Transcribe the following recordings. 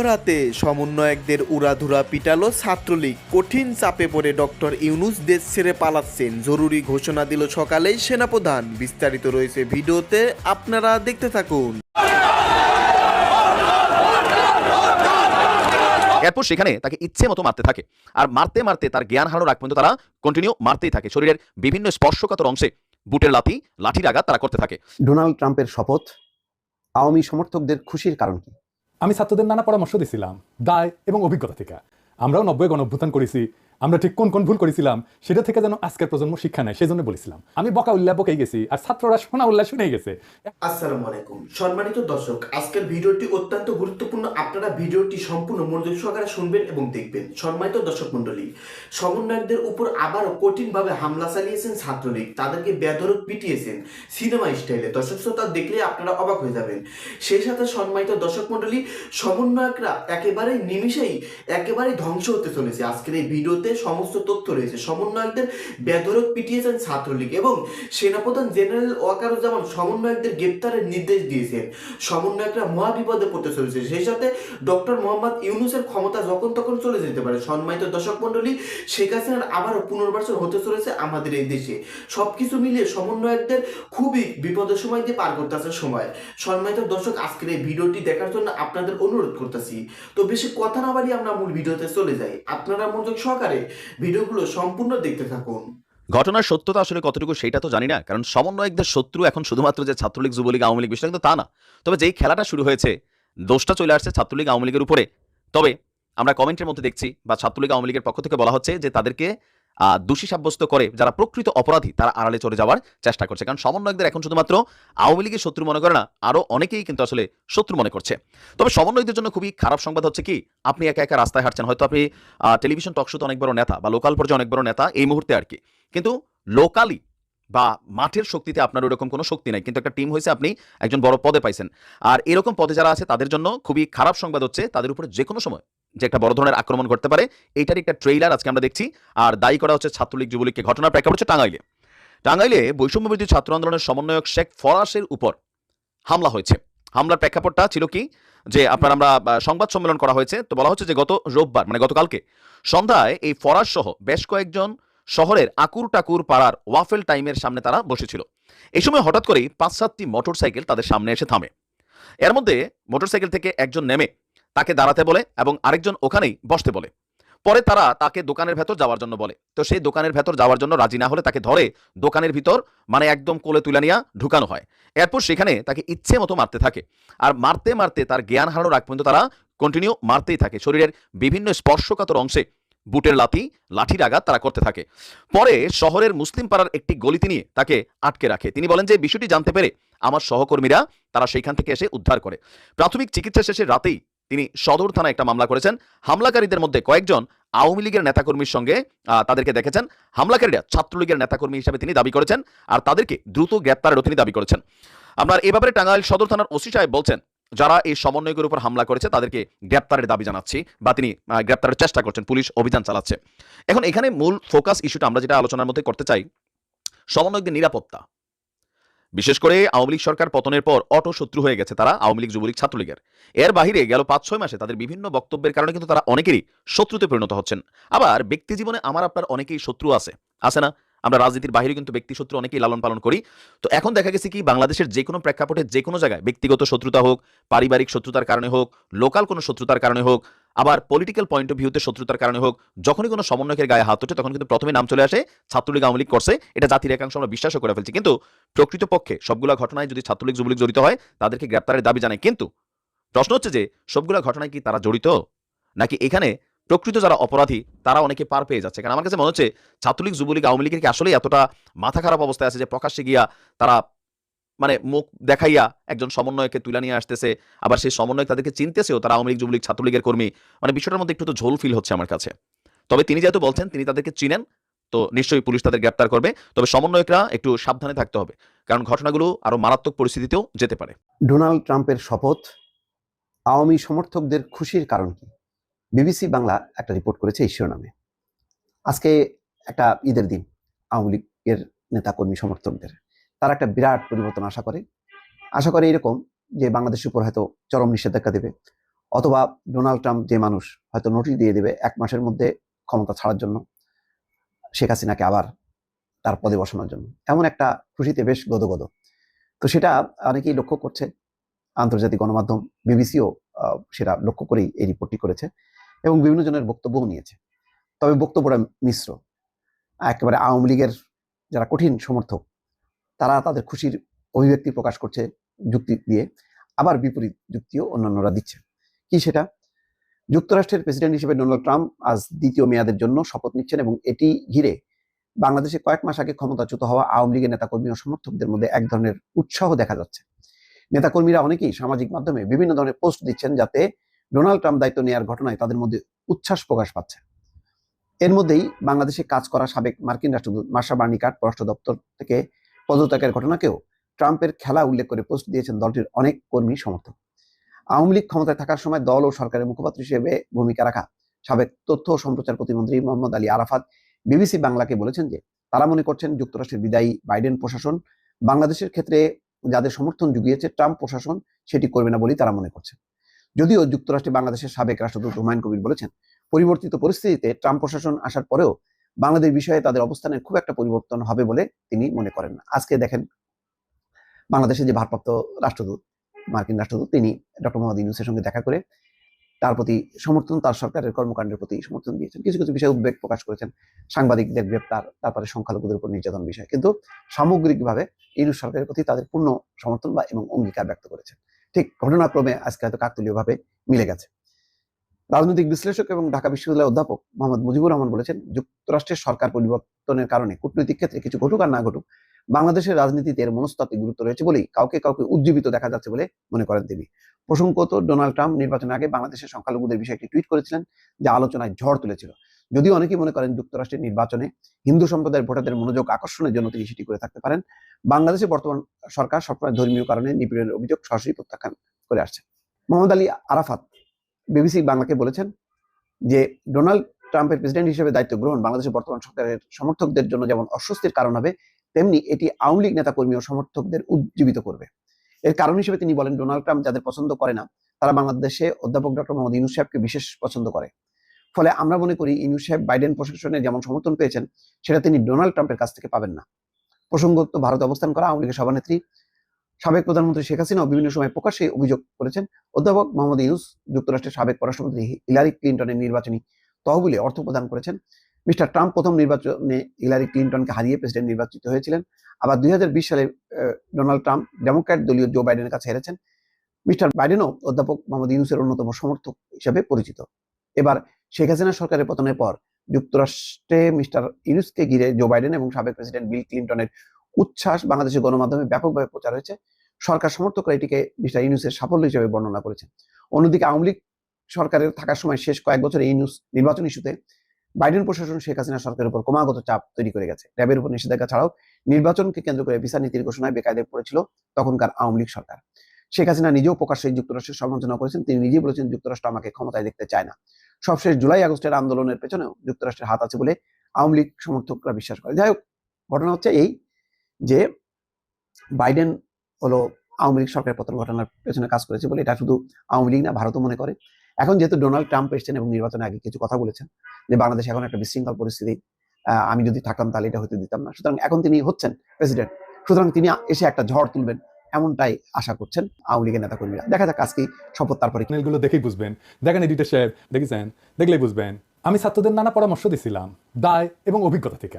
মধ্যরাতে সমন্বয়কদের উড়াধুরা পিটালো ছাত্রলীগ। কঠিন চাপে পড়ে ডক্টর ইউনুস দেশ ছেড়ে পালাচ্ছেন। জরুরি ঘোষণা দিল সকালেই সেনাপ্রধান। বিস্তারিত রয়েছে ভিডিওতে আপনারা দেখতে থাকুন। এরপর সেখানে তাকে ইচ্ছে মতো মারতে থাকে। আর মারতে মারতে তার জ্ঞান হারানোর আগ পর্যন্ত তারা কন্টিনিউ মারতেই থাকে। শরীরের বিভিন্ন স্পর্শকাতর অংশে বুটের লাথি লাঠির আঘাত তারা করতে থাকে। ডোনাল্ড ট্রাম্পের শপথ আওয়ামী সমর্থকদের খুশির কারণ কি? আমি ছাত্রদের নানা পরামর্শ দিছিলাম দায় এবং অভিজ্ঞতা থেকে। আমরাও নব্বই গণ অভ্যুত্থান করেছি আমরা ঠিক কোন কোন ভুল করেছিলাম, সেটা থেকে যেন আজকের প্রজন্ম শিক্ষা নেয় সেই জন্য বলেছিলাম। আমি বকা উল্লাহ বকেই গেছি, আর ছাত্ররা শোনা উল্লাহ শুনেই গেছে। আসসালামু আলাইকুম। সম্মানিত দর্শক, আজকের ভিডিওটি অত্যন্ত গুরুত্বপূর্ণ। আপনারা ভিডিওটি সম্পূর্ণ মনোযোগ সহকারে শুনবেন এবং দেখবেন। সম্মানিত দর্শক মণ্ডলী, সমন্বয়কদের উপর আবারও কঠিনভাবে হামলা চালিয়েছেন ছাত্রলীগ। তাদেরকে বেধরক পিটিয়েছেন সিনেমা স্টাইলে। দর্শক শ্রোতা দেখলে আপনারা অবাক হয়ে যাবেন। সেই সাথে সম্মানিত দর্শক মণ্ডলী, সমন্বয়করা একেবারে নিমিষেই একেবারে ধ্বংস হতে চলেছে। আজকের এই ভিডিওতে সমস্ত তথ্য রয়েছে। সমন্বয়কদের বেধরক পিটিয়েছেন ছাত্রলীগ এবং সেনাপ্রধান জেনারেল ওয়াকারুজ্জামান সমন্বয়কদের গ্রেপ্তারের নির্দেশ দিয়েছেন। সমন্বয়করা মহাবিপদে পড়তে চলেছে। সেই সাথে ডক্টর মোহাম্মদ ইউনুসের ক্ষমতা যখন তখন চলে যেতে পারে। সম্মানিত দর্শক মণ্ডলী, শেখ হাসিনার আবারও পুনর্বাসন হতে চলেছে আমাদের এই দেশে। সবকিছু মিলিয়ে সমন্বয়কদের খুবই বিপদের সময় দিয়ে পার করতে করতেছে সময়। সম্মানিত দর্শক, আজকের এই ভিডিওটি দেখার জন্য আপনাদের অনুরোধ করতেছি। তো বেশি কথা না বাড়িয়ে আমরা মূল ভিডিওতে চলে যাই। আপনারা মনোযোগ সহকারে ভিডিওগুলো সম্পূর্ণ দেখতে থাকুন। ঘটনার সত্যতা আসলে কতটুকু সেটা তো জানি না, কারণ সমন্বয়কদের শত্রু এখন শুধুমাত্র যে ছাত্রলীগ, যুবলীগ, আওয়ামী লীগ বিষয় কিন্তু তা না। তবে যেই খেলাটা শুরু হয়েছে, দোষটা চলে আসছে ছাত্রলীগ, আওয়ামী লীগের উপরে। তবে আমরা কমেন্টের মধ্যে দেখছি বা ছাত্রলীগ, আওয়ামী লীগের পক্ষ থেকে বলা হচ্ছে যে তাদেরকে দোষী সাব্যস্ত করে যারা প্রকৃত অপরাধী, তারা আড়ালে চলে যাওয়ার চেষ্টা করছে। কারণ সমন্বয়কদের এখন শুধুমাত্র আওয়ামী লীগের শত্রু মনে করে না আরও অনেকেই কিন্তু আসলে শত্রু মনে করছে। তবে সমন্বয়কদের জন্য খুবই খারাপ সংবাদ হচ্ছে কি, আপনি একা একা রাস্তায় হাঁটছেন। হয়তো আপনি টেলিভিশন টকশোতে অনেক বড় নেতা বা লোকাল পর্যায়ে অনেক বড় নেতা, এই মুহূর্তে আর কি। কিন্তু লোকালি বা মাঠের শক্তিতে আপনার ওরকম কোনো শক্তি নাই। কিন্তু একটা টিম হয়েছে, আপনি একজন বড় পদে পাইছেন। আর এরকম পদে যারা আছে, তাদের জন্য খুবই খারাপ সংবাদ হচ্ছে, তাদের উপরে যে কোনো সময় যে একটা বড় ধরনের আক্রমণ ঘটতে পারে, এইটার একটা ট্রেইলার আজকে আমরা দেখছি। আর দায়ী করা হচ্ছে ছাত্রলীগ যুবলীগকে। ঘটনার প্রেক্ষাপট হচ্ছে টাঙ্গাইলে। টাঙ্গাইলে বৈষম্যবিরোধী ছাত্র আন্দোলনের সমন্বয়ক শেখ ফরাসের উপর হামলা হয়েছে। হামলার প্রেক্ষাপটটা ছিল কি? যে আপনার আমরা সংবাদ সম্মেলন করা হয়েছে, তো বলা হচ্ছে যে গত রোববার মানে গতকালকে সন্ধ্যায় এই ফরাস সহ বেশ কয়েকজন শহরের আকুর টাকুর পাড়ার ওয়াফেল টাইমের সামনে তারা বসেছিল। এই সময় হঠাৎ করেই পাঁচ সাতটি মোটরসাইকেল তাদের সামনে এসে থামে। এর মধ্যে মোটরসাইকেল থেকে একজন নেমে তাকে দাঁড়াতে বলে এবং আরেকজন ওখানেই বসতে বলে। পরে তারা তাকে দোকানের ভেতর যাওয়ার জন্য বলে। তো সেই দোকানের ভেতর যাওয়ার জন্য রাজি না হলে তাকে ধরে দোকানের ভিতর মানে একদম কোলে তুলে নিয়ে ঢুকানো হয়। এরপর সেখানে তাকে ইচ্ছে মতো মারতে থাকে। আর মারতে মারতে তার জ্ঞান হারানোর আগ পর্যন্ত তারা কন্টিনিউ মারতেই থাকে। শরীরের বিভিন্ন স্পর্শকাতর অংশে বুটের লাথি, লাঠির আঘাত তারা করতে থাকে। পরে শহরের মুসলিম পাড়ার একটি গলিতে নিয়ে তাকে আটকে রাখে। তিনি বলেন যে বিষয়টি জানতে পেরে আমার সহকর্মীরা তারা সেইখান থেকে এসে উদ্ধার করে। প্রাথমিক চিকিৎসা শেষে রাতেই তিনি সদর থানায় একটা মামলা করেছেন। হামলাকারীদের মধ্যে কয়েকজন আওয়ামী লীগের নেতাকর্মীর সঙ্গে তাদেরকে দেখেছেন। হামলাকারীরা ছাত্রলীগের নেতাকর্মী হিসাবে তিনি দাবি করেছেন আর তাদেরকে দ্রুত গ্রেপ্তারেরও তিনি দাবি করেছেন। আপনার এ টাঙ্গাইল সদর থানার ওসি সাহেব বলছেন, যারা এই সমন্বয়কের উপর হামলা করেছে তাদেরকে গ্রেপ্তারের দাবি জানাচ্ছি বা তিনি গ্রেপ্তারের চেষ্টা করছেন, পুলিশ অভিযান চালাচ্ছে। এখন এখানে মূল ফোকাস ইস্যুটা আমরা যেটা আলোচনার মধ্যে করতে চাই, সমন্বয়কদের নিরাপত্তা। বিশেষ করে আওয়ামী লীগ সরকার পতনের পর অটো শত্রু হয়ে গেছে তারা, আওয়ামী লীগ যুবলীগ, ছাত্রলীগের। এর বাহিরে গেল পাঁচ, ছয় মাসে তাদের বিভিন্ন বক্তব্যের কারণে কিন্তু তারা অনেকেরই শত্রুতে পরিণত হচ্ছেন। আবার ব্যক্তি জীবনে আমার আপনার অনেকেই শত্রু আছে। আছে না? আমরা রাজনীতির বাইরে কিন্তু ব্যক্তি শত্রু অনেকেই লালন পালন করি। তো এখন দেখা গেছে কি, বাংলাদেশের যে কোনো প্রেক্ষাপটে যে কোনো জায়গায় ব্যক্তিগত শত্রুতা হোক, পারিবারিক শত্রুতার কারণে হোক, লোকাল কোনো শত্রুতার কারণে হোক, আবার পলিটিক্যাল পয়েন্ট অফ ভিউতে শত্রুতার কারণে হোক, যখনই কোনো সমন্বয়কের গায়ে হাত ওঠে তখন কিন্তু প্রথমে নাম চলে আসে ছাত্রলীগ আওয়ামী লীগ করছে। এটা জাতির একাংশ আমরা বিশ্বাসও করে ফেলছি। কিন্তু প্রকৃতপক্ষে সবগুলা ঘটনায় যদি ছাত্রলীগ, যুবলীগ জড়িত হয়, তাদেরকে গ্রেপ্তারের দাবি জানায়। কিন্তু প্রশ্ন হচ্ছে যে, সবগুলা ঘটনায় কি তারা জড়িত? নাকি এখানে প্রকৃত যারা অপরাধী, তারা অনেকে পার পেয়ে যাচ্ছে। কারণ আমার কাছে মনে হচ্ছে ছাত্রলীগ, যুবলীগ, আওয়ামী লীগের কি আসলেই এতটা মাথা খারাপ অবস্থায় আছে যে প্রকাশ্যে গিয়া তারা মানে মুখ দেখাইয়া একজন সমন্বয়কে তুলে নিয়ে আসতেছে, আবার সেই সমন্বয়ক তাদেরকে চিনতেছেও তারা আওয়ামী লীগ, যুবলীগ, ছাত্রলীগের কর্মী মানে বিষয়টার মধ্যে একটু তো ঝোল ফিল হচ্ছে আমার কাছে। তবে তিনি যেহেতু বলছেন, তিনি তাদেরকে চিনেন, তো নিশ্চয়ই পুলিশ তাদের গ্রেপ্তার করবে। তবে সমন্বয়করা একটু সাবধানে থাকতে হবে, কারণ ঘটনাগুলো আরও মারাত্মক পরিস্থিতিতেও যেতে পারে। ডোনাল্ড ট্রাম্পের শপথ আওয়ামী সমর্থকদের খুশির কারণ কি? বিবিসি বাংলা একটা রিপোর্ট করেছে এই শিরোনামে। আজকে একটা ঈদের দিন, আওয়ামী লীগের নেতাকর্মী সমর্থকদের। তারা একটা বিরাট পরিবর্তন আশা করে। আশা করে এরকম যে বাংলাদেশের উপর হয়তো চরম নিষেধাজ্ঞা দেবে, অথবা ডোনাল্ড ট্রাম্প যে মানুষ হয়তো নোটিশ দিয়ে দেবে এক মাসের মধ্যে ক্ষমতা ছাড়ার জন্য, শেখ হাসিনাকে আবার তার পদে বসানোর জন্য। এমন একটা খুশিতে বেশ গদগদ। তো সেটা অনেকেই লক্ষ্য করছে। আন্তর্জাতিক গণমাধ্যম বিবিসিও সেটা লক্ষ্য করেই এই রিপোর্টটি করেছে। এবং বিভিন্ন জনের বক্তব্যও নিয়েছে। তবে বক্তব্যটা মিশ্র। একেবারে আওয়ামী লীগের যারা কঠিন সমর্থক, তারা তাদের খুশির অভিব্যক্তি প্রকাশ করছে যুক্তি দিয়ে। আবার বিপরীত যুক্তিও অন্যান্যরা দিচ্ছে। কি সেটা? যুক্তরাষ্ট্রের প্রেসিডেন্ট হিসেবে ডোনাল্ড ট্রাম্প আজ দ্বিতীয় মেয়াদের জন্য শপথ নিচ্ছেন এবং এটি ঘিরে বাংলাদেশে কয়েক মাস আগে ক্ষমতাচ্যুত হওয়া আওয়ামী লীগের নেতাকর্মী ও সমর্থকদের মধ্যে এক ধরনের উৎসাহ দেখা যাচ্ছে। নেতাকর্মীরা অনেকেই সামাজিক মাধ্যমে বিভিন্ন ধরনের পোস্ট দিচ্ছেন যাতে ডোনাল্ড ট্রাম্প দায়িত্ব নেওয়ার ঘটনায় তাদের মধ্যে উচ্ছ্বাস প্রকাশ পাচ্ছে। এর মধ্যেই বাংলাদেশে কাজ করা সাবেক মার্কিন রাষ্ট্রদূত মার্শা বার্নিকাট, পররাষ্ট্র দপ্তর থেকে পদত্যাগের ঘটনাকেও ট্রাম্পের খেলা উল্লেখ করে পোস্ট দিয়েছেন দলটির অনেক কর্মী সমর্থক। আওয়ামী লীগ ক্ষমতায় থাকার সময় দল ও সরকারের মুখপাত্র হিসেবে ভূমিকা রাখা সাবেক তথ্য ও সম্প্রচার প্রতিমন্ত্রী মোহাম্মদ আলী আরাফাত বিবিসি বাংলাকে বলেছেন যে, তারা মনে করছেন যুক্তরাষ্ট্রের বিদায়ী বাইডেন প্রশাসন বাংলাদেশের ক্ষেত্রে যাদের সমর্থন জুগিয়েছে, ট্রাম্প প্রশাসন সেটি করবে না বলেই তারা মনে করছে। যদিও যুক্তরাষ্ট্রে বাংলাদেশের সাবেক রাষ্ট্রদূত হুমায়ুন কবির বলেছেন, পরিবর্তিত পরিস্থিতিতে ট্রাম্প প্রশাসন আসার পরেও বাংলাদেশ বিষয়ে তাদের অবস্থানের খুব একটা পরিবর্তন হবে বলে তিনি মনে করেন না। আজকে দেখেন, বাংলাদেশের যে ভারপ্রাপ্ত রাষ্ট্রদূত, মার্কিন রাষ্ট্রদূত, তিনি ডক্টর মোহাম্মদ ইউনুসের সঙ্গে দেখা করে তার প্রতি সমর্থন, তার সরকারের কর্মকাণ্ডের প্রতি সমর্থন দিয়েছেন। কিছু কিছু বিষয়ে উদ্বেগ প্রকাশ করেছেন সাংবাদিকদের গ্রেপ্তার, তারপরে সংখ্যালঘুদের উপর নির্যাতন বিষয়। কিন্তু সামগ্রিকভাবে ইউনুস সরকারের প্রতি তাদের পূর্ণ সমর্থন বা এবং অঙ্গীকার ব্যক্ত করেছেন। ঠিক ঘটনাক্রমে আজকে হয়তো কাকতলীয়ভাবে মিলে গেছে। রাজনৈতিক বিশ্লেষক এবং ঢাকা বিশ্ববিদ্যালয়ের অধ্যাপক মোহাম্মদ মুজিবুর রহমান বলেছেন, যুক্তরাষ্ট্রের সরকার পরিবর্তনের কারণে কূটনৈতিক ক্ষেত্রে কিছু ঘটুক আর না ঘটুক, বাংলাদেশের রাজনীতিতে এর মনস্তাত্ত্বিক গুরুত্ব রয়েছে বলেই কাউকে কাউকে উজ্জীবিত দেখা যাচ্ছে বলে মনে করেন তিনি। প্রসঙ্গত, ডোনাল্ড ট্রাম্প নির্বাচনের আগে বাংলাদেশের সংখ্যালঘুদের বিষয়ে একটি টুইট করেছিলেন যা আলোচনায় ঝড় তুলেছিল। যদিও অনেকেই মনে করেন যুক্তরাষ্ট্রের নির্বাচনে হিন্দু সম্প্রদায়ের ভোটারদের মনোযোগ আকর্ষণের জন্য তিনি সেটি করে থাকতে পারেন। বাংলাদেশে বর্তমান সরকার সবসময় ধর্মীয় কারণে নিপীড়নের অভিযোগ সরাসরি প্রত্যাখ্যান করে আসছে। মোহাম্মদ আলী আরাফাত, বিবিসি বাংলাকে বলেছেন যে, ডোনাল্ড ট্রাম্পের প্রেসিডেন্ট হিসেবে দায়িত্ব গ্রহণ বাংলাদেশের বর্তমান সরকারের সমর্থকদের জন্য যেমন অস্বস্তির কারণ হবে, তেমনি এটি আওয়ামী লীগ নেতা কর্মী ও সমর্থকদের উজ্জীবিত করবে। এর কারণ হিসেবে তিনি বলেন, ডোনাল্ড ট্রাম্প যাদের পছন্দ করে না, তারা বাংলাদেশে অধ্যাপক ডক্টর মোহাম্মদ ইউনুস সাহেবকে বিশেষ পছন্দ করে। ফলে আমরা মনে করি ইউনুস সাহেব বাইডেন প্রশাসনের যেমন সমর্থন পেয়েছেন, সেটা তিনি ডোনাল্ড ট্রাম্পের কাছ থেকে পাবেন না। প্রসঙ্গত ভারতে অবস্থান করা আওয়ামী লীগের সভানেত্রী, সাবেক প্রধানমন্ত্রী শেখ হাসিনাও বিভিন্ন সময় প্রকাশ্যে অভিযোগ করেছেন। অধ্যাপক মোহাম্মদ ইউনুস, যুক্তরাষ্ট্রের সাবেক পররাষ্ট্রমন্ত্রী হিলারি ক্লিন্টনের নির্বাচনী তহবিলে অর্থ প্রদান করেছেন। মিস্টার ট্রাম্প প্রথম নির্বাচনে হিলারি ক্লিন্টনকে হারিয়ে প্রেসিডেন্ট নির্বাচিত হয়েছিলেন। আবার দুই হাজার বিশ সালে ডোনাল্ড ট্রাম্প ডেমোক্র্যাট দলীয় জো বাইডেনের কাছে হেরেছেন। মিস্টার বাইডেনও অধ্যাপক মোহাম্মদ ইউনুসের অন্যতম সমর্থক হিসেবে পরিচিত। এবার শেখ হাসিনা সরকারের পতনের পর যুক্তরাষ্ট্রে মিস্টার ইউনুসকে ঘিরে জো বাইডেন এবং সাবেক প্রেসিডেন্ট বিল ক্লিন্টনের উচ্ছ্বাস বাংলাদেশের গণমাধ্যমে ব্যাপকভাবে প্রচার হয়েছে। সরকার সমর্থকরা এটিকে মিস্টার ইউনুসের সাফল্য হিসেবে বর্ণনা করেছেন। অন্যদিকে আওয়ামী লীগ সরকারের থাকার সময় শেষ কয়েক বছরে ইউনুস নির্বাচন ইস্যুতে বাইডেন প্রশাসন শেখ হাসিনা সরকারের উপর ক্রমাগত চাপ তৈরি করে গেছে। র্যাবের উপর নিষেধাজ্ঞা ছাড়াও নির্বাচনকে কেন্দ্র করে ভিসা নীতির ঘোষণায় বেকায়দায় পড়েছিল তখনকার আওয়ামী লীগ সরকার। শেখ হাসিনা নিজেও প্রকাশ্যে যুক্তরাষ্ট্রের সমালোচনা করেছেন। তিনি নিজেই বলেছেন, যুক্তরাষ্ট্র আমাকে ক্ষমতায় দেখতে চায় না। সবশেষ জুলাই আগস্টের আন্দোলনের পেছনেও যুক্তরাষ্ট্রের হাত আছে বলে আওয়ামী লীগ সমর্থকরা বিশ্বাস করে। যাই হোক, ঘটনা হচ্ছে এই যে বাইডেন হলো আওয়ামী লীগ সরকারের পতন ঘটনার পেছনে কাজ করেছে বলে এটা শুধু আওয়ামী লীগ না, ভারতও মনে করে। এখন যেহেতু ডোনাল্ড ট্রাম্প এসেছেন এবং নির্বাচনে আগে কিছু কথা বলেছেন যে বাংলাদেশ এখন একটা বিশৃঙ্খল পরিস্থিতি আমি যদি থাকতাম তাহলে এটা হতে দিতাম না। সুতরাং এখন তিনি হচ্ছেন প্রেসিডেন্ট। সুতরাং তিনি এসে একটা ঝড় তুলবেন। এমনটাই আশা করছেন আওয়ামী লীগের নেতা কর্মীরা দেখা যাক আজকে শপথ তারপরে। চ্যানেলগুলো দেখেই বুঝবেন। দেখেন এডিটর সাহেব, দেখেছেন? দেখলেই বুঝবেন। আমি ছাত্রদের নানা পরামর্শ দিছিলাম, দায় এবং অভিজ্ঞতা থেকে।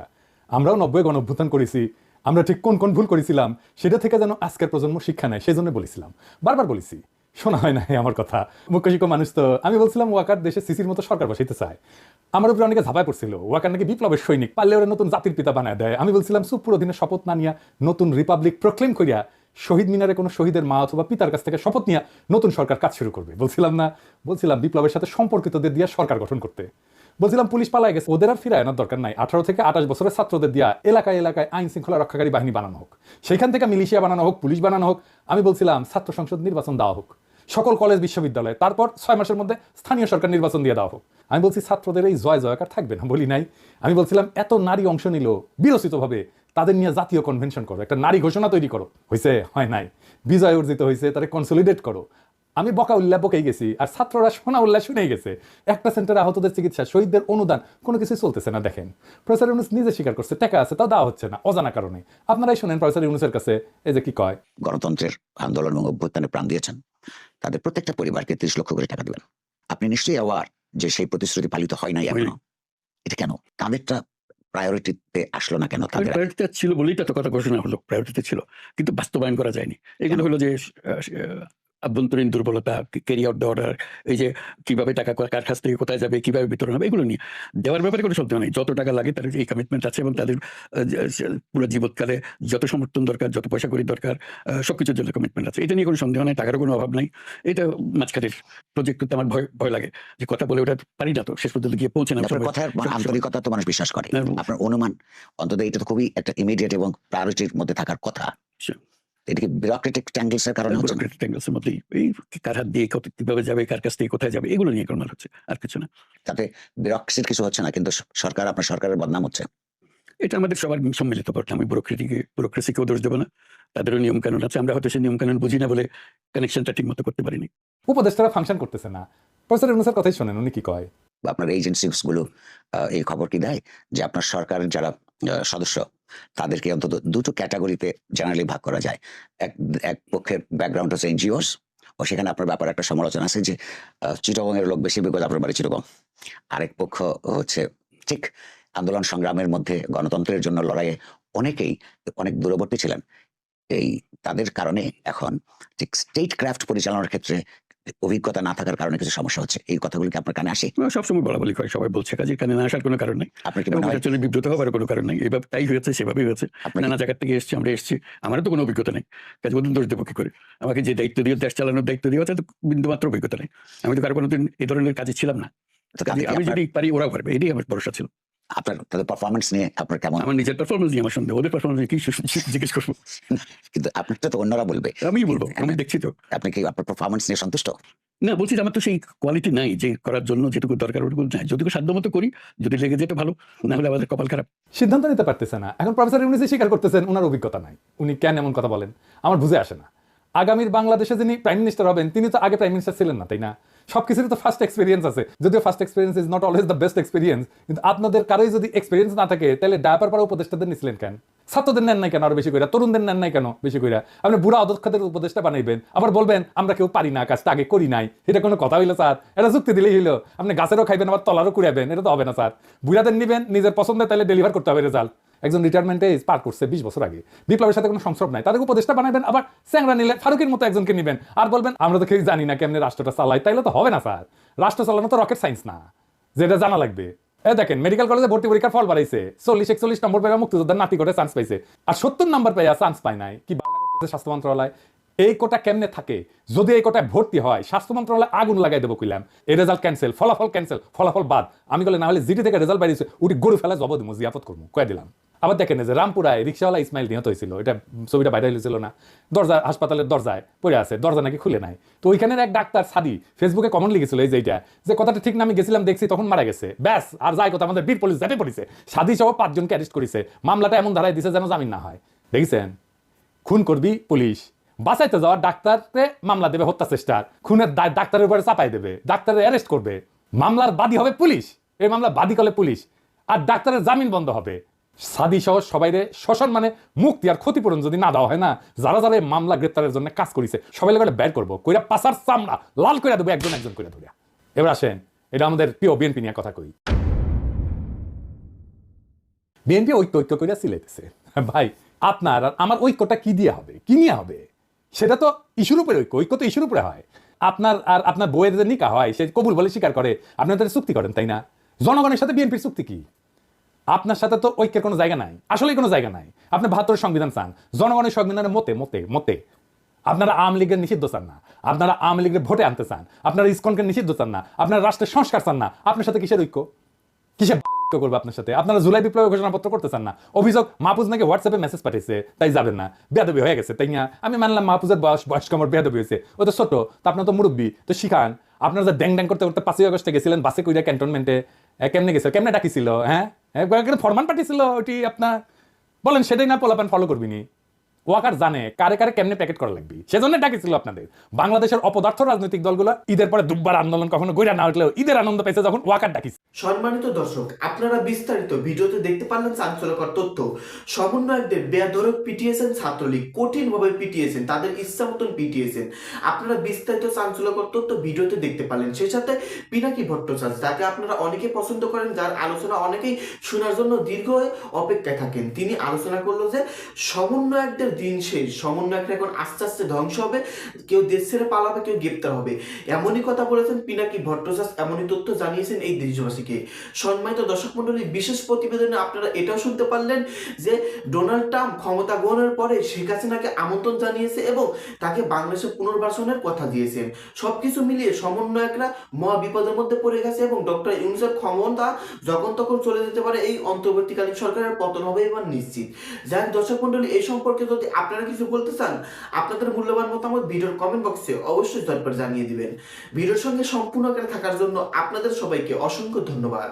আমরাও নব্বই গণ অভ্যুত্থান করেছি। আমরা ঠিক কোন কোন ভুল করেছিলাম, সেটা থেকে যেন আজকের প্রজন্ম শিক্ষা নেয় সেই জন্য বলেছিলাম। বারবার বলেছি, শোনা হয় না আমার কথা। মুখ্য শিক্ষক মানুষ তো, আমি বলছিলাম, ওয়াকার দেশে সিসির মতো সরকার বসাইতে চায়। আমার উপরে অনেকে ঝাঁপায় পড়ছিল, ওয়াকার নাকি বিপ্লবের সৈনিক, পারলে ওরা নতুন জাতির পিতা বানায় দেয়। আমি বলছিলাম সুপুর অধীনে শপথ না নিয়া নতুন রিপাবলিক প্রক্লেম করিয়া শহীদ মিনারে কোনো শহীদের মা অথবা পিতার কাছ থেকে শপথ নিয়ে নতুন সরকার কাজ শুরু করবে। বলছিলাম না, বলছিলাম বিপ্লবের সাথে সম্পর্কিতদের দিয়ে সরকার গঠন করতে। বলছিলাম পুলিশ পালায় গেছে, ওদের আর ফিরায় আনার দরকার নাই। আঠারো থেকে আঠাশ বছরের ছাত্রদের দিয়া এলাকায় এলাকায় আইন শৃঙ্খলা রক্ষাকারী বাহিনী বানানো হোক। সেখান থেকে মিলিশিয়া বানানো হোক, পুলিশ বানানো হোক, আমি বলছিলাম ছাত্র সংসদ নির্বাচন দেওয়া হোক। সকল কলেজ, বিশ্ববিদ্যালয়ে, তারপর ছয় মাসের মধ্যে স্থানীয় সরকার নির্বাচন দিয়ে দেওয়া হোক। আমি বলছি ছাত্রদের এই জয় জয়কার থাকবে না, বলি নাই। আমি বলছিলাম, এত নারী অংশ নিল বিরসিতভাবে তাদের নিয়ে জাতীয় কনভেনশন করো একটা নারী ঘোষণা তৈরি করো। হয়েছে হয় নাই। বিজয় অর্জিত হয়েছে তারা কনসলিডেট করো। আমি বকা উল্লাহ বকেই গেছি আর ছাত্ররা শোনা উল্লাহ শুনেই গেছে। একটা সেন্টারে আহতদের চিকিৎসা শহীদদের অনুদান কোনো কিছু চলতেছে না দেখেন। প্রফেসর ইউনুস নিজে স্বীকার করছে টাকা আছে তাও দেওয়া হচ্ছে না অজানা কারণে। আপনারাই শোনেন প্রফেসর ইউনুসের কাছে এই যে কি কয়? গণতন্ত্রের আন্দোলন এবং অভ্যুত্থানে প্রাণ দিয়েছেন। তাদের প্রত্যেকটা পরিবারকে ত্রিশ লক্ষ করে টাকা দেবেন। আপনি নিশ্চয়ই অ্যাওয়ার যে সেই প্রতিশ্রুতি পালিত হয় নাই এখনও। এটা কেন? তাদেরটা প্রায়োরিটিতে আসলো না কেন তাদের? প্রায়োরিটিতে ছিল বলেই তো এত কথা ঘোষণা হলো। প্রায়োরিটিতে ছিল। কিন্তু বাস্তবায়ন করা যায়নি। এগুলো হলো যে আভ্যন্তরীণ দুর্বলতা ক্যারি আউট দেওয়ার এই যে কীভাবে টাকা কার কাছ থেকে কোথায় যাবে কীভাবে বিতরণ হবে এগুলো নিয়ে। দেওয়ার ব্যাপারে কোনো সন্দেহ নেই। যত টাকা লাগে তাদের এই কমিটমেন্ট আছে এবং তাদের পুরো জীবৎকালে যত সমর্থন দরকার যত পয়সা করি দরকার আহ, সবকিছুর জন্য কমিটমেন্ট আছে। এটা নিয়ে কোনো সন্দেহ নেই টাকারও কোনো অভাব নাই। এটা মাঝখানের প্রজেক্ট করতে আমার ভয় ভয় লাগে। যে কথা বলে ওটা পারি না তো শেষ পর্যন্ত গিয়ে পৌঁছে না। কথার সব- সব- আন্তরিকতা তো মানুষ বিশ্বাস করে। এবং- আপনার অনুমান অন্তত এটা তো খুবই একটা ইমিডিয়েট এবং প্রায়োরিটির মধ্যে থাকার কথা। Sure. এটা কি বিরক্রেটিক ট্যাঙ্গেলস এর কারণে হচ্ছে tangles এর মধ্যেই এই কার হাত দিয়ে কত কীভাবে যাবে কার কাছ থেকে কোথায় যাবে এগুলো নিয়ে হচ্ছে আর কিছু না। তাতে বিরক্সির কিছু হচ্ছে না কিন্তু সরকার আপনার সরকারের বদনাম হচ্ছে। এটা আমাদের সবার সম্মিলিত আমি ব্যুরোক্রেটিকে ব্যুরোক্রেসিকেও দোষ দেবো না তাদেরও নিয়ম কানুন আছে আমরা হয়তো সেই নিয়ম কানুন বুঝি না বলে কানেকশনটা ঠিক মতো করতে পারিনি। উপদেষ্টারা ফাংশন করতেছে না। প্রফেসর ইউনুসের কথাই শোনেন উনি কি কয়? বা আপনার এজেন্সিসগুলো আহ, এই খবর কি দেয়? যে আপনার সরকারের যারা সদস্য, তাদেরকে অন্তত দুটো ক্যাটাগরিতে জেনারেলি ভাগ করা যায়। এক এক পক্ষের ব্যাকগ্রাউন্ড হচ্ছে এনজিওস ও সেখানে আপনার ব্যাপারে একটা সমালোচনা আছে যে চিটগং এর লোক বেশি বিকজ আপনার বাড়ি চিটগং। আরেক পক্ষ হচ্ছে ঠিক আন্দোলন সংগ্রামের মধ্যে গণতন্ত্রের জন্য লড়াইয়ে অনেকেই অনেক দূরবর্তী ছিলেন। এই তাদের কারণে এখন ঠিক স্টেট ক্রাফট পরিচালনার ক্ষেত্রে অভিজ্ঞতা না থাকার কারণে কিছু সমস্যা হচ্ছে। এই কথাগুলো কি আপনার কানে আসে? সবসময় বলা বলি করে সবাই বলছে কাজে কানে। না আসার কোনো কারণ নেই। আপনার কি মনে বিব্রত হওয়ার কোনো কারণ নেই। এভাবে তাই হয়েছে সেভাবেই হয়েছে। আপনার নানা জায়গা থেকে এসেছি আমরা এসেছি। আমারও তো কোনো অভিজ্ঞতা নেই। কাজে বলুন দোষ দেবো কি করে? আমাকে যে দায়িত্ব দিয়ে দেশ চালানোর দায়িত্ব দিয়ে তো বিন্দু মাত্র অভিজ্ঞতা নেই। আমি তো কারও কোনোদিন এই ধরনের কাজে ছিলাম না। আমি যদি পারি ওরা পারবে। এটাই আমার ভরসা ছিল। আপনার তাদের পারফরমেন্স নিয়ে আপনার কেমন? আমার নিজের পারফরমেন্স নিয়ে আমার সন্দেহ। ওদের পারফরমেন্স কি জিজ্ঞেস করব? কিন্তু আপনারটা তো অন্যরা বলবে। আমি বলব আমি দেখছি তো। আপনি কি আপনার পারফরমেন্স নিয়ে সন্তুষ্ট? না বলছি যে আমার তো সেই কোয়ালিটি নাই যে করার জন্য যেটুকু দরকার ওটুকু নাই। মতো করি যদি লেগে যেতে ভালো না হলে আমাদের কপাল খারাপ। সিদ্ধান্ত নিতে পারতেছে না। এখন প্রফেসর ইউনুসই স্বীকার করতেছেন ওনার অভিজ্ঞতা নাই। উনি কেন এমন কথা বলেন? আমার বুঝে আসে না। আগামীর বাংলাদেশে যিনি প্রাইম মিনিস্টার হবেন, তিনি তো আগে প্রাইম মিনিস্টার ছিলেন না, তাই না? সব কিছুরই তো ফার্স্ট এক্সপিরিয়েন্স আছে। যদিও first experience is not always the best experience কিন্তু আপনাদের কারোই যদি এক্সপিরিয়েন্স না থাকে, তাহলে ডায়াপার পাড়া উপদেষ্টাদের নিছিলেন কেন? ছাত্রদের নেন নাই কেন আরও বেশি করে তরুণদের নেন নাই কেন বেশি করে আপনি বুড়া অদক্ষদের উপদেষ্টা বানাইবেন, আবার বলবেন, আমরা কেউ পারি না, কাজটা আগে করি নাই। এটা কোনো কথা হইল, স্যার? এটা যুক্তি দিলেই হইল। আপনি গাছেরও খাইবেন, আবার তলারও কুড়াবেন, এটা তো হবে না, স্যার। বুড়াদের নিবেন, নিজের পছন্দের তাহলে ডেলিভার করতে হবে রেজাল্ট একজন রিটায়ারমেন্টে পার করছে বিশ বছর আগে। বিপ্লবের সাথে কোনো সংস্রব নাই। তাদের উপদেষ্টা বানাবেন আবার স্যাংরা নিলে ফারুকের মতো একজনকে নেবেন। আর বলবেন, আমরা তো কেউ জানি না কেমনি রাষ্ট্রটা চালাই তাইলে তো হবে না, স্যার। রাষ্ট্র চালানো তো রকেট সায়েন্স না। যেটা জানা লাগবে। এ দেখেন মেডিকেল কলেজে ভর্তি পরীক্ষার ফল বাড়াইছে। চল্লিশ, একচল্লিশ নম্বর পেয়ে মুক্তিযোদ্ধার নাতি করে চান্স পাইছে। আর সত্তর নম্বর পেয়ে চান্স পায় নাই। কি স্বাস্থ্য মন্ত্রণালয়? এই কোটা কেমনে থাকে? যদি এই কোটায় ভর্তি হয়, স্বাস্থ্য মন্ত্রণালয় আগুন লাগাই দেবো কইলাম। এই রেজাল্ট ক্যান্সেল ফলাফল ক্যান্সেল ফলাফল বাদ। আমি বলে না হলে জিটি থেকে রেজাল্ট বাড়িয়েছে উঠি গরু ফেলা জব দিব জিয়াপত করব কয়ে দিলাম। আবার দেখেন যে রামপুরায় রিক্সাওয়ালা ইসমাইল নিহত হয়েছিল, এটা ছবিটা বাইরে হয়েছিল না। দরজা, হাসপাতালের দরজায় পড়ে আছে, দরজা নাকি খুলে নাই। তো ওইখানের এক ডাক্তার সাদি ফেসবুকে কমেন্ট লিখেছিল এই যে এইটা, যে কথাটা ঠিক না, আমি গেছিলাম, দেখছি তখন মারা গেছে। ব্যাস, আর যাই কথা, আমাদের বীর পুলিশ ঝাঁপে পড়েছে। সাদি সহ পাঁচজনকে অ্যারেস্ট করেছে। মামলাটা এমন ধারায় দিছে যেন জামিন না হয়। দেখেছেন? খুন করবি পুলিশ। বাঁচাইতে যাওয়া ডাক্তারকে মামলা দেবে হত্যা চেষ্টার। খুনের দায় ডাক্তারের উপরে চাপাই দেবে ডাক্তারের অ্যারেস্ট করবে। মামলার বাদী হবে পুলিশ। এই মামলা বাদী করলে পুলিশ। আর ডাক্তারের জামিন বন্ধ হবে। সাদি সহ সবাইরে শোষণ মানে মুক্তি আর ক্ষতিপূরণ যদি না দেওয়া হয় না, যারা যারা এই মামলা গ্রেপ্তারের জন্য কাজ করেছে, সবাই করে বের করব। কইরা পাশার চামড়া, লাল করে দেবো, একজন একজন করে ধরিয়া। এবার আসেন, এটা আমাদের প্রিয় বিএনপি নিয়ে কথা কই। বিএনপি ঐক্য ঐক্য করিয়া সিলেতেছে ভাই, আপনার আর আমার ঐক্যটা কি দিয়ে হবে? কি নিয়ে হবে? সেটা তো ইস্যুর উপরে ঐক্য ঐক্য তো ইস্যুর উপরে হয়। আপনার আর আপনার বইয়ের যে নিকা হয়, সে কবুল বলে স্বীকার করে আপনার তাদের চুক্তি করেন, তাই না? জনগণের সাথে বিএনপির চুক্তি কি? আপনার সাথে তো ঐক্যের কোনো জায়গা নাই, আসলেই কোনো জায়গা নাই। আপনি বাহাত্তর সংবিধান চান, জনগণের সংবিধানের মতে মতে মতে। আপনারা আওয়ামী লীগের নিষিদ্ধ চান না, আপনারা আওয়ামী লীগের ভোটে আনতে চান, আপনারা ইসকনকে নিষিদ্ধ চান না, আপনারা রাষ্ট্রের সংস্কার চান না, আপনার সাথে কিসের ঐক্য? কিসের ঐক্য করবে আপনার সাথে। আপনারা জুলাই বিপ্লবের ঘোষণাপত্র করতে চান না। অভিযোগ মাহফুজ নাকি হোয়াটসঅ্যাপে মেসেজ পাঠিয়েছে তাই যাবেন না। বেয়াদবি হয়ে গেছে তাই না? আমি মানলাম মাহফুজের বয়স বয়স কমর বেয়াদবি হয়েছে। ও তো ছোট তো আপনার তো মুরব্বী তো শিখান। আপনারা যা ড্যাং ড্যাং করতে করতে পাঁচই আগস্টে গেছিলেন বাসে কইরা ক্যান্টনমেন্টে কেমনে গেছিল কেমনে ডাকিছিল হ্যাঁ? হ্যাঁ, ফরমান পাঠিয়েছিল ওটি আপনার। বলেন সেটাই না পোলাপান ফলো করবিনি। ওয়াকার জানে কারে কারে কেমনে প্যাকেট করা লাগবে। সেজন্য ডাকিছিল আপনাদের। বাংলাদেশের অপদার্থ রাজনৈতিক দলগুলো ঈদের পরে দুব্বার আন্দোলন কখনো গইরা না উঠলেও ঈদের আনন্দ পেয়েছে যখন ওয়াকার ডাকিছে। সম্মানিত দর্শক, আপনারা বিস্তারিত ভিডিওতে দেখতে পারলেন চাঞ্চল্যকর তথ্য। সমন্বয়কদের বেয়াদরক পিটিয়েছেন ছাত্রলীগ, কঠিনভাবে পিটিয়েছেন তাদের ইচ্ছা মতন পিটিয়েছেন আপনারা বিস্তারিত চাঞ্চল্যকর তথ্য ভিডিওতে দেখতে পারলেন। সেই সাথে পিনাকি ভট্টাচার্য, যাকে আপনারা অনেকে পছন্দ করেন, যার আলোচনা অনেকেই শোনার জন্য দীর্ঘ অপেক্ষায় থাকেন, তিনি আলোচনা করল যে সমন্বয়কদের দিন শেষ। সমন্বয়করা এখন আস্তে আস্তে ধ্বংস হবে। কেউ দেশ ছেড়ে পালাবে, কেউ গ্রেপ্তার হবে। এমনই কথা বলেছেন পিনাকি ভট্টাচার্য, এমনই তথ্য জানিয়েছেন এই দেশবাসীকে। সম্মানিত দর্শক মন্ডলী বিশেষ প্রতিবেদনে আপনারা এটাও শুনতে পারলেন যে ডোনাল্ড ট্রাম্প ক্ষমতা গ্রহণের পরে শেখ হাসিনাকে আমন্ত্রণ জানিয়েছে এবং তাকে বাংলাদেশে পুনর্বাসনের কথা দিয়েছেন। সবকিছু মিলিয়ে সমন্বয়করা মহা বিপদের মধ্যে পড়ে গেছে এবং ডক্টর ইউনুসের ক্ষমতা যখন তখন চলে যেতে পারে এই অন্তর্বর্তীকালীন সরকারের পতন হবে এবার নিশ্চিত। যাই দর্শক মন্ডলী এই সম্পর্কে যদি আপনারা কিছু বলতে চান? আপনাদের মূল্যবান মতামত ভিডিওর কমেন্ট বক্সে অবশ্যই দরকার জানিয়ে দিবেন। ভিডিওর সঙ্গে সম্পূর্ণ করে থাকার জন্য আপনাদের সবাইকে অসংখ্য ধন্যবাদ।